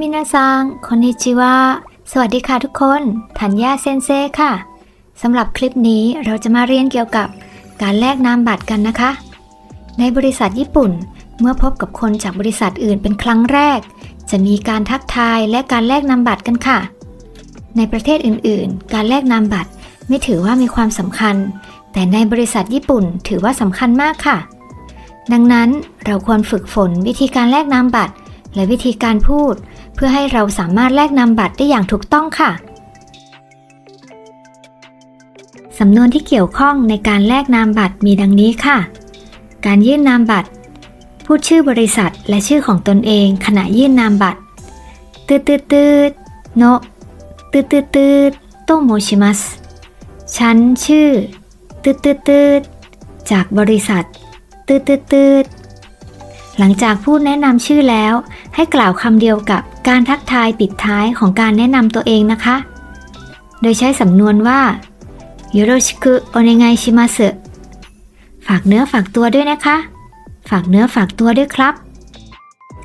มินาซังคอนนิจิวะสวัสดีค่ะทุกคนธัญญาเซนเซค่ะสำหรับคลิปนี้เราจะมาเรียนเกี่ยวกับการแลกนามบัตรกันนะคะ ในบริษัทญี่ปุ่น เมื่อพบกับคนจากบริษัทอื่นเป็นครั้งแรก จะมีการทักทายและการแลกนามบัตรกันค่ะ ในประเทศอื่นๆ การแลกนามบัตรไม่ถือว่ามีความสำคัญ แต่ในบริษัทญี่ปุ่นถือว่าสำคัญมากค่ะ ดังนั้นเราควรฝึกฝนวิธีการแลกนามบัตร และวิธีการพูด เพื่อให้เราสามารถแลกนามบัตรได้อย่างถูกต้องค่ะ สำนวนที่เกี่ยวข้องในการแลกนามบัตรมีดังนี้ค่ะ การยื่นนามบัตร พูดชื่อบริษัทและชื่อของตนเองขณะยื่นนามบัตรตืดตืดตืดโนตืดตืดตืดโตโมชิมัสฉันชื่อตืดตืดตืดจากบริษัทตืดตืดตืดหลังจากพูดแนะนำชื่อแล้ว ให้กล่าวคำเดียวกับการทักทายปิดท้ายของการแนะนำตัวเองนะคะ โดยใช้สำนวนว่าโยโรชิคุโอเนไงชิมาสึฝากเนื้อฝากตัวด้วยนะคะ ฝากเนื้อฝากตัวด้วยครับ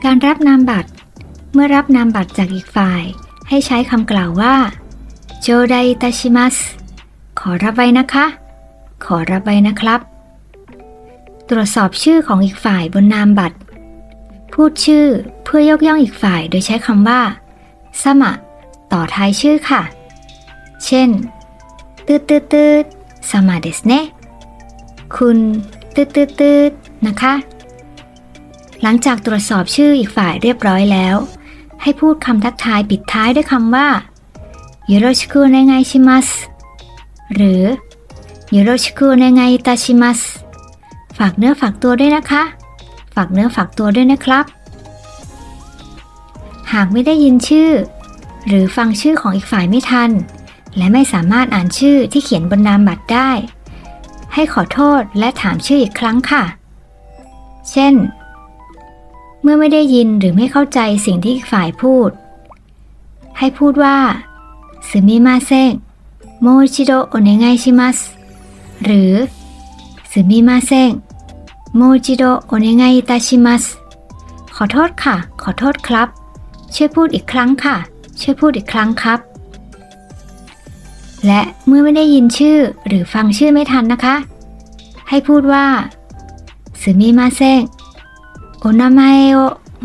การรับนามบัตร เมื่อรับนามบัตรจากอีกฝ่าย ให้ใช้คำกล่าวว่าโจไดตาชิมัสขอรับไว้นะคะ ขอรับไว้นะครับ ตรวจสอบชื่อของอีกฝ่ายบนนามบัตร พูดชื่อเพื่อยกย่องอีกฝ่ายโดยใช้คำว่า สมะ ต่อท้ายชื่อค่ะ เช่นตืดตืดตืดสมะเดสเนคุณตืดตืดตืดนะคะ หลังจากตรวจสอบชื่ออีกฝ่ายเรียบร้อยแล้ว ให้พูดคำทักทายปิดท้ายด้วยคำว่ายูโรชิคุในไงชิมัสหรือยูโรชิคุในไงตาชิมัสฝากเนื้อฝากตัวด้วยนะคะ ฝากเนื้อฝากตัวด้วยนะครับ หากไม่ได้ยินชื่อ หรือฟังชื่อของอีกฝ่ายไม่ทัน และไม่สามารถอ่านชื่อที่เขียนบนนามบัตรได้ ให้ขอโทษและถามชื่ออีกครั้งค่ะ เช่น เมื่อไม่ได้ยินหรือไม่เข้าใจสิ่งที่อีกฝ่ายพูด ให้พูดว่าซึมิมาเซงโมชิโดโอเนไงชิมัสหรือซึมิมาเซง โมจิโดโอเนงไงตาชิมัสขอโทษค่ะ ขอโทษครับ ช่วยพูดอีกครั้งค่ะ ช่วยพูดอีกครั้งครับ และเมื่อไม่ได้ยินชื่อหรือฟังชื่อไม่ทันนะคะ ให้พูดว่าสึมิมาเซงโอนามาอโอ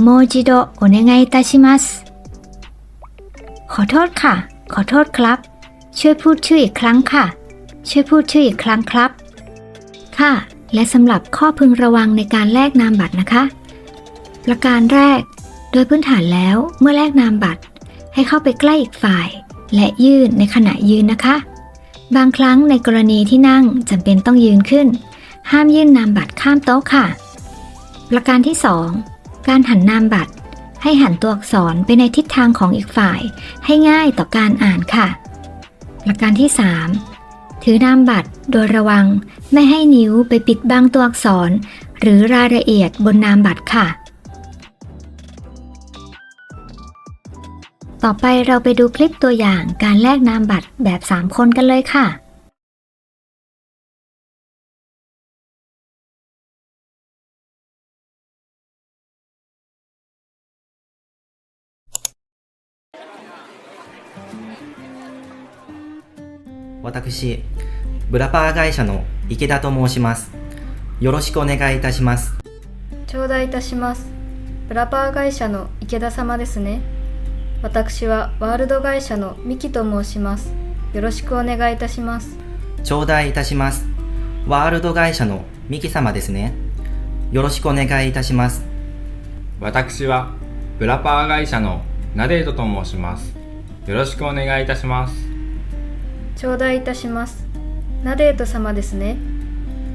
โมจิโดโอเนงไงตาชิมัสขอโทษค่ะ ขอโทษครับ ช่วยพูดชื่ออีกครั้งค่ะ ช่วยพูดชื่ออีกครั้งครับ ค่ะ และสำหรับข้อพึงระวังในการแลกนามบัตรนะคะ ประการแรก โดยพื้นฐานแล้วเมื่อแลกนามบัตร ให้เข้าไปใกล้อีกฝ่าย และยื่นในขณะยืนนะคะ บางครั้งในกรณีที่นั่งจำเป็นต้องยืนขึ้น ห้ามยื่นนามบัตรข้ามโต๊ะค่ะ ประการที่ 2 การหันนามบัตร ให้หันตัวอักษรไปในทิศทางของอีกฝ่าย ให้ง่ายต่อการอ่านค่ะ ประการที่ 3 ถือนามบัตรโดยระวัง ไม่ให้นิ้วไปปิดบังตัวอักษร หรือรายละเอียดบนนามบัตรค่ะ ต่อไปเราไปดูคลิปตัวอย่างการแลกนามบัตรแบบ 3 คนกันเลยค่ะ 私、ブラパー会社の池田と申します。よろしくお願いいたします。頂戴いたします。ブラパー会社の池田様ですね。私はワールド会社のミキと申します。よろしくお願いいたします。頂戴いたします。ワールド会社のミキ様ですね。よろしくお願いいたします。私はブラパー会社のナデートと申します。よろしくお願いいたします。頂戴いたします。ナデート様ですね。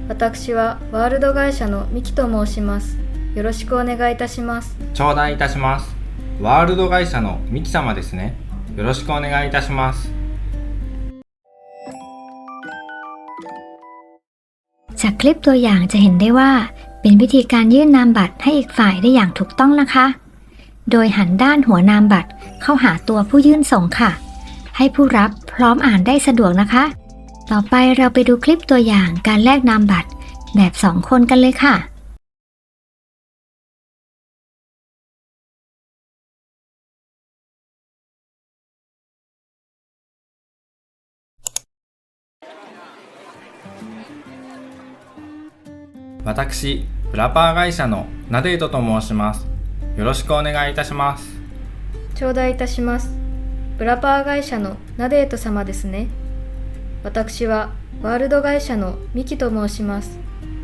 私はワールド会社のミキと申します。よろしくお願いいたします。頂戴いたします。ワールド会社のミキ様ですね。よろしくお願いいたします。 จากคลิปตัวอย่างจะเห็นได้ว่า เป็นวิธีการยื่นนามบัตรให้อีกฝ่ายได้อย่างถูกต้องนะคะ โดยหันด้านหัวนามบัตรเข้าหาตัวผู้ยื่นส่งค่ะ ให้ผู้รับพร้อมอ่านได้สะดวกนะคะ ต่อไปเราไปดูคลิปตัวอย่างการแลกนามบัตรแบบ 2 คนกันเลยค่ะ私、フラパー会社のナデイトと申します。よろしくお願いいたします。頂戴いたします。ブラパー会社のナデート様ですね。私はワールド会社のミキと申します。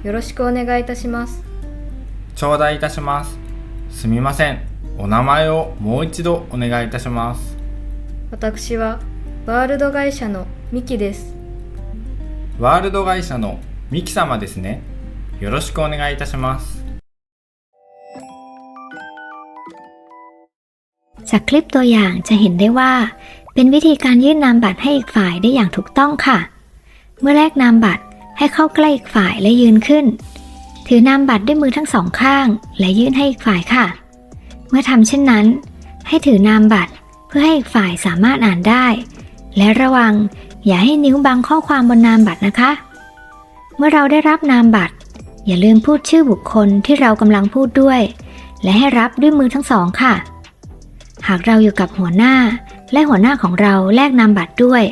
よろしくお願いいたします。頂戴いたします。すみません。お名前をもう一度お願いいたします。私はワールド会社のミキです。ワールド会社のミキ様ですね。よろしくお願いいたします。 จากคลิปตัวอย่างจะเห็นได้ว่า เป็นวิธีการยื่นนามบัตรให้อีกฝ่ายได้อย่างถูกต้องค่ะ เมื่อแลกนามบัตรให้เข้าใกล้อีกฝ่ายและยืนขึ้น ถือนามบัตรด้วยมือทั้งสองข้าง และยื่นให้อีกฝ่ายค่ะ เมื่อทำเช่นนั้น ให้ถือนามบัตรเพื่อให้อีกฝ่ายสามารถอ่านได้ และระวังอย่าให้นิ้วบังข้อความบนนามบัตรนะคะ เมื่อเราได้รับนามบัตร อย่าลืมพูดชื่อบุคคลที่เรากำลังพูดด้วย และให้รับด้วยมือทั้งสองค่ะ หากเราอยู่กับหัวหน้า และหัวหน้าของเราแลกนามบัตรด้วย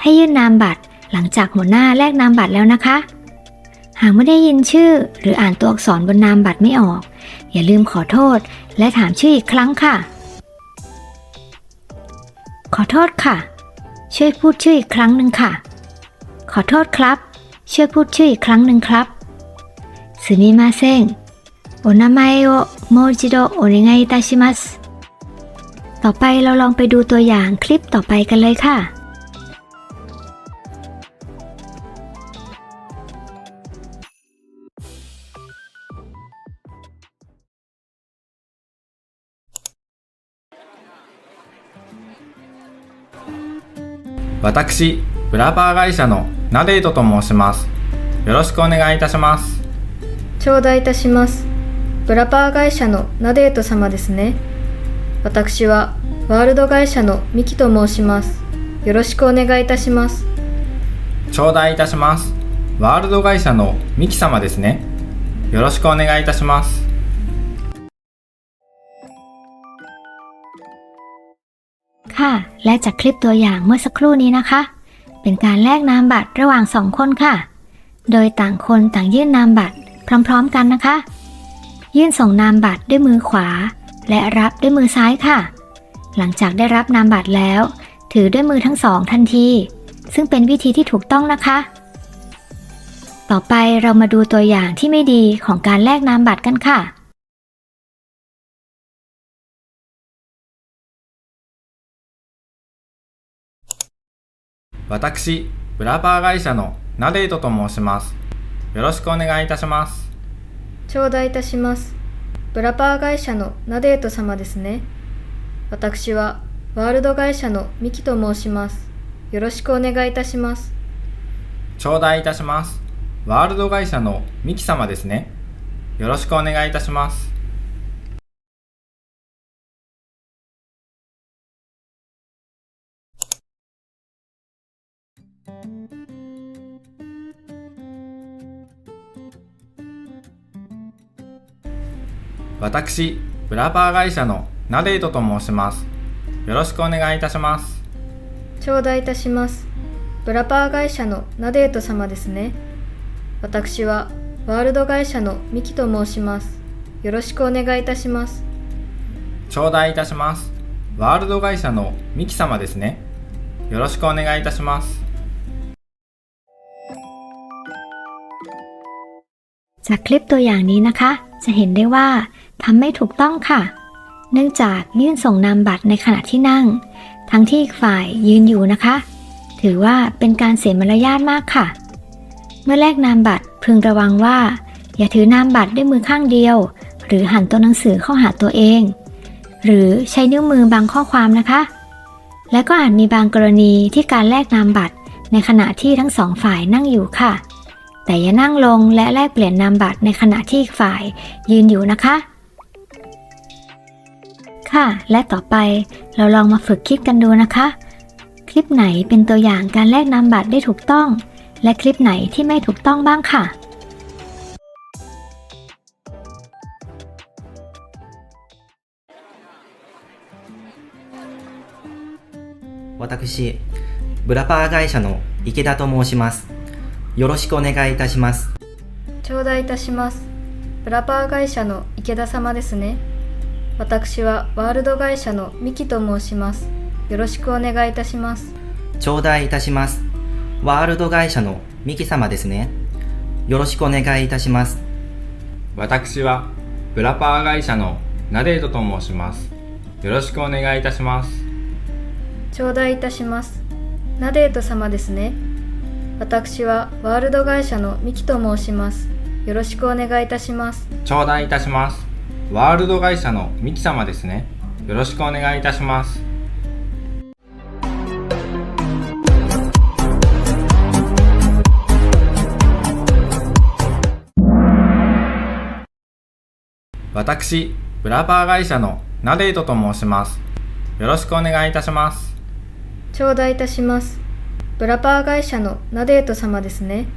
ให้ยื่นนามบัตรหลังจากหัวหน้าแลกนามบัตรแล้วนะคะ หากไม่ได้ยินชื่อ หรืออ่านตัวอักษรบนนามบัตรไม่ออก อย่าลืมขอโทษ และถามชื่ออีกครั้งค่ะ ขอโทษค่ะ ช่วยพูดชื่ออีกครั้งหนึ่งค่ะ ขอโทษครับ ช่วยพูดชื่ออีกครั้งหนึ่งครับすみませんお名前をもう一度お願いいたします ต่อไปเราลองไปดูตัวอย่างคลิปต่อไปกันเลยค่ะ 私、ブラパー会社のナデイトと申します。よろしくお願いいたします。頂戴いたします。ブラパー会社のナデート様ですね。 私はワールド会社のミキと申します。よろしくお願いいたします。頂戴いたします。ワールド会社のミキ様ですね。よろしくお願いいたします。 ค่ะ และจากคลิปตัวอย่างเมื่อสักครู่นี้นะคะ เป็นการแลกนามบัตรระหว่างสองคนค่ะ โดยต่างคนต่างยื่นนามบัตรพร้อมๆกันนะคะ ยื่นส่งนามบัตรด้วยมือขวา และรับด้วยมือซ้ายค่ะ หลังจากได้รับนามบัตรแล้ว ถือด้วยมือทั้งสองทันที ซึ่งเป็นวิธีที่ถูกต้องนะคะ ต่อไปเรามาดูตัวอย่างที่ไม่ดีของการแลกนามบัตรกันค่ะ 私、ブラパー会社のナデイトと申します。よろしくお願いいたします。頂戴いたします。 ブラパー会社のナデート様ですね。私はワールド会社のミキと申します。よろしくお願いいたします。頂戴いたします。ワールド会社のミキ様ですね。よろしくお願いいたします。私、ブラパー会社のナデイトと申します。よろしくお願いいたします。頂戴いたします。ブラパー会社のナデート様ですね。私はワールド会社のミキと申します。よろしくお願いいたします。頂戴いたします。ワールド会社のミキ様ですね。よろしくお願いいたします。 จากคลิปตัวอย่างนี้นะคะ จะเห็นได้ว่า ทำไม่ถูกต้องค่ะ เนื่องจากยื่นส่งนามบัตรในขณะที่นั่ง ทั้งที่อีกฝ่ายยืนอยู่นะคะ ถือว่าเป็นการเสียมารยาทมากค่ะ เมื่อแลกนามบัตรพึงระวังว่า อย่าถือนามบัตรด้วยมือข้างเดียว หรือหันตัวหนังสือเข้าหาตัวเอง หรือใช้นิ้วมือบังข้อความนะคะ และก็อาจมีบางกรณีที่การแลกนามบัตรในขณะที่ทั้งสองฝ่ายนั่งอยู่ค่ะ แต่อย่านั่งลงและแลกเปลี่ยนนามบัตรในขณะที่อีกฝ่ายยืนอยู่นะคะ ค่ะ และต่อไปเราลองมาฝึกคิดกันดูนะคะ คลิปไหนเป็นตัวอย่างการแลกนามบัตรได้ถูกต้อง และคลิปไหนที่ไม่ถูกต้องบ้างค่ะ 私、ブラパー会社の池田と申します。よろしくお願いいたします。頂 頂戴いたします。ブラパー会社の池田様ですね。 私はワールド会社のミキと申します。よろしくお願いいたします。頂戴いたします。ワールド会社のミキ様ですね。よろしくお願いいたします。私はブラパー会社のナデートと申しますよろしくお願いいたします頂戴いたします。ナデート様ですね。私はワールド会社のミキと申します。よろしくお願いいたします。頂戴いたしますワールド会社のミキ様ですねよろしくお願いいたします私ブラパー会社のナデートと申しますよろしくお願いいたします頂戴いたします。ブラパー会社のナデート様ですね。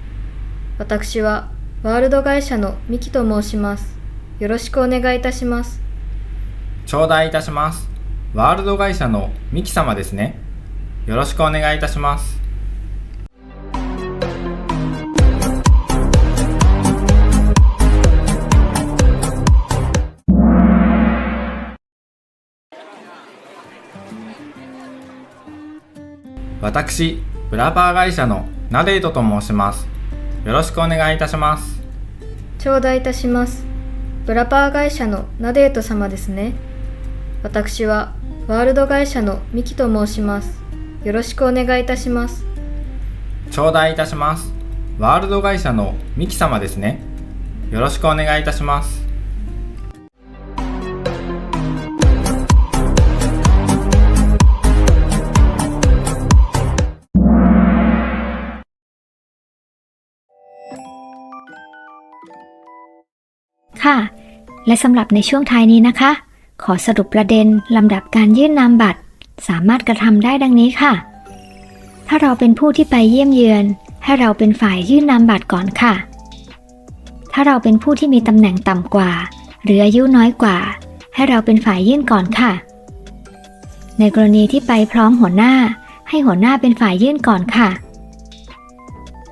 私はワールド会社のミキと申します。よろしくお願いいたします。頂戴いたします。ワールド会社のミキ様ですね。よろしくお願いいたします。私ブラパー会社のナデートと申します。よろしくお願いいたします。頂戴いたします。ブラパー会社のナデート様ですね。私はワールド会社のミキと申します。よろしくお願いいたします。頂戴いたしますワールド会社のミキ様ですねよろしくお願いいたします ค่ะ และสำหรับในช่วงท้ายนี้นะคะ ขอสรุปประเด็นลำดับการยื่นนามบัตร สามารถกระทำได้ดังนี้ค่ะ ถ้าเราเป็นผู้ที่ไปเยี่ยมเยือน ให้เราเป็นฝ่ายยื่นนามบัตรก่อนค่ะ ถ้าเราเป็นผู้ที่มีตำแหน่งต่ำกว่า หรืออายุน้อยกว่า ให้เราเป็นฝ่ายยื่นก่อนค่ะ ในกรณีที่ไปพร้อมหัวหน้า ให้หัวหน้าเป็นฝ่ายยื่นก่อนค่ะ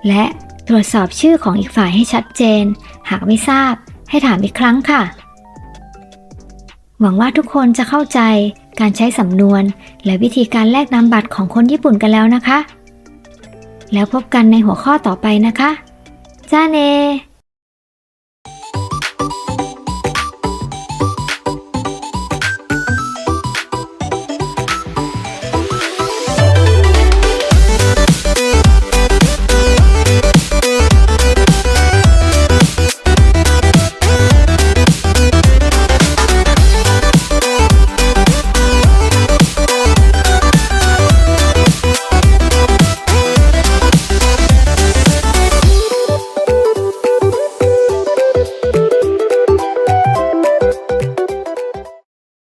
และตรวจสอบชื่อของอีกฝ่ายให้ชัดเจน หากไม่ทราบ ให้ถามอีกครั้งค่ะ หวังว่าทุกคนจะเข้าใจการใช้สำนวน และวิธีการแลกนามบัตรของคนญี่ปุ่นกันแล้วนะคะ แล้วพบกันในหัวข้อต่อไปนะคะ จ้าเน